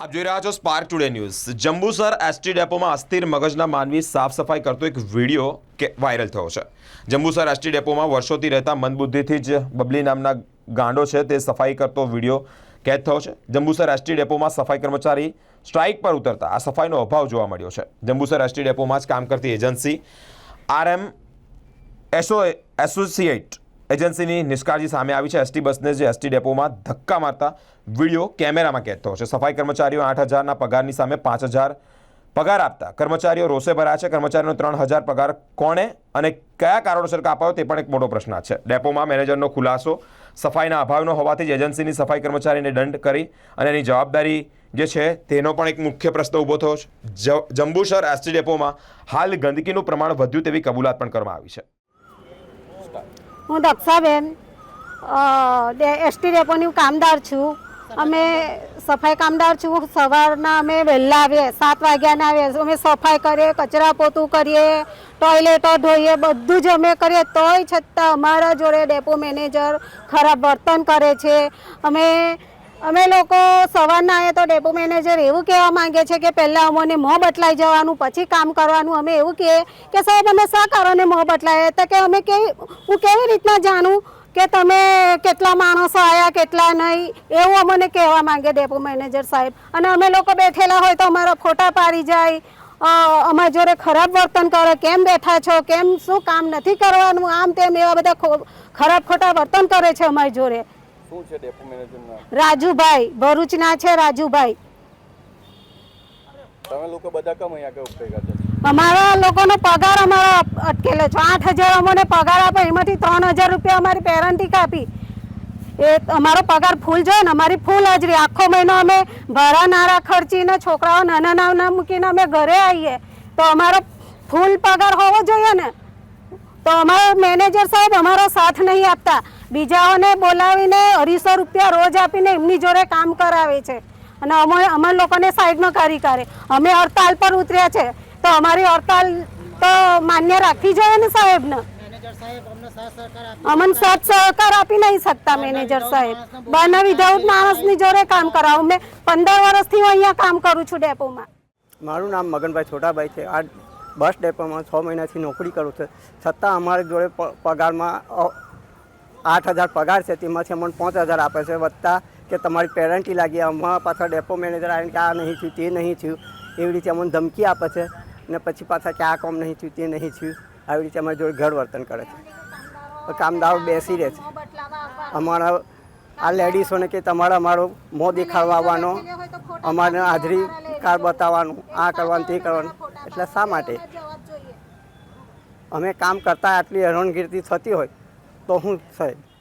આપ જોઈ રહ્યા છો spark today news Jambusar ST ડેપોમાં અસ્થિર મગજના માનવી સાફ સફાઈ કરતો એક વીડિયો કે વાયરલ થયો છે. જંબુસર એસટી ડેપોમાં વર્ષોથી રહેતા મંદબુદ્ધિથી જ બબલી નામના ગાંડો છે, તે સફાઈ કરતો વીડિયો કેદ થયો છે. જંબુસર એસટી ડેપોમાં સફાઈ કર્મચારી સ્ટ્રાઇક પર ઉતરતા આ સફાઈનો અભાવ જોવા મળ્યો છે. જંબુસર એસટી ડેપોમાં જ કામ કરતી એજન્સી આરએમ એસો, એસોસિએટ એજન્સીની નિષ્કાળજી સામે આવી છે. એસટી બસને જે એસટી ડેપોમાં ધક્કા મારતા વીડિયો કેમેરામાં થયો છે. સફાઈ કર્મચારીઓ આઠ હજારના પગારની સામે પાંચ હજાર પગાર આપતા. કર્મચારીઓ રોષે ભરાયા છે. કર્મચારીનો ત્રણ હજાર પગાર કોણે અને કયા કારણોસર કાપાયો તે પણ એક મોટો પ્રશ્ન છે. ડેપોમાં મેનેજરનો ખુલાસો, સફાઈના અભાવનો હોવાથી જ એજન્સીની સફાઈ કર્મચારીને દંડ કરી અને એની જવાબદારી જે છે તેનો પણ એક મુખ્ય પ્રશ્ન ઊભો થયો છે. જંબુસર એસટી ડેપોમાં હાલ ગંદકીનું પ્રમાણ વધ્યું તેવી કબૂલાત પણ કરવામાં આવી છે. હું દક્ષાબેન એસટી ડેપોની કામદાર છું. અમે સફાઈ કામદાર છું. સવારના અમે વહેલા આવીએ, સાત વાગ્યાના આવીએ. અમે સફાઈ કરીએ, કચરા પોતું કરીએ, ટોયલેટો ધોઈએ, બધું જ અમે કરીએ. તોય છતાં અમારા જોડે ડેપો મેનેજર ખરાબ વર્તન કરે છે. અમે અમે લોકો સવારના આવીએ તો ડેપો મેનેજર એવું કહેવા માંગે છે કે પહેલાં અમને મોં બદલાઈ જવાનું, પછી કામ કરવાનું. અમે એવું કહીએ કે સાહેબ, અમે શા કારણે મોં બદલાય. તો કે અમે કેવી, હું કેવી રીતના જાણું કે તમે કેટલા માણસો આવ્યા કેટલા નહીં? એવું અમને કહેવા માંગે ડેપો મેનેજર સાહેબ. અને અમે લોકો બેઠેલા હોય તો અમારા ફોટા પાડી જાય. અમારા જોડે ખરાબ વર્તન કરે. કેમ બેઠા છો? કેમ શું કામ નથી કરવાનું? આમ તેમ એવા બધા ખરાબ ખોટા વર્તન કરે છે અમારી જોડે. શું છે ડેપો મેનેજરના રાજુભાઈ ભરૂચના છે રાજુભાઈ. તમે લોકો બધા કેમ અહીંયા આગળ ભેગા છો? અમારા લોકોનો પગાર અમારો અટકેલો છે. આઠ હજાર અમને પગાર આપે એમાંથી ત્રણ હજાર રૂપિયા અમારી પેરેન્ટી કાપી એ અમારો પગાર ફૂલ જોઈએ ને અમારી ફૂલ હાજરી. આખો મહિનો અમે ભરા નારા ખર્ચીને છોકરાઓ નાના નાના મૂકીને અમે ઘરે આવીએ. તો અમારો ફૂલ પગાર હોવો જોઈએ ને? તો અમારો મેનેજર સાહેબ અમારો સાથ નહીં આપતા. બીજાઓને બોલાવીને અઢીસો રૂપિયા રોજ આપીને એમની જોડે કામ કરાવે છે. અને અમે અમારા લોકોને સાઈડમાં કરી કરે અમે હડતાલ પર ઉતર્યા છે. તો અમારી હડતાલ તો માન્ય રાખવી જોઈએ ને સાહેબને? અમને સત સહકાર આપી નહીં શકતા મેનેજર સાહેબ. બને વિધાઉટ માણસની જોડે કામ કરાવું. મેં પંદર વર્ષથી હું અહીંયા કામ કરું છું ડેપોમાં. મારું નામ મગનભાઈ છોટાભાઈ છે. આ બસ ડેપોમાં છ મહિનાથી નોકરી કરું છું. છતાં અમારી જોડે પગારમાં આઠ હજાર પગાર છે, તેમાંથી અમને પાંચ હજાર આપે છે વધતા કે તમારી પેરેન્ટી લાગી અમારા પાછા ડેપો મેનેજર આવીને કે આ નહીં થયું, તે નહીં થયું, એવી રીતે અમને ધમકી આપે છે ને પછી પાછા કે આ કામ નહીં થયું, તે નહીં થયું, આવી રીતે અમારી જોડે ઘર વર્તન કરે છે. કામદારો બેસી રહે છે. અમારા આ લેડીઝોને કે તમારે અમારો મોં દેખાડવા આવવાનો અમારે હાજરી કાર્ડ બતાવવાનું, આ કરવાનું, તે કરવાનું, એટલે શા માટે? અમે કામ કરતા આટલી હેરાનગીરી થતી હોય તો હું સાહેબ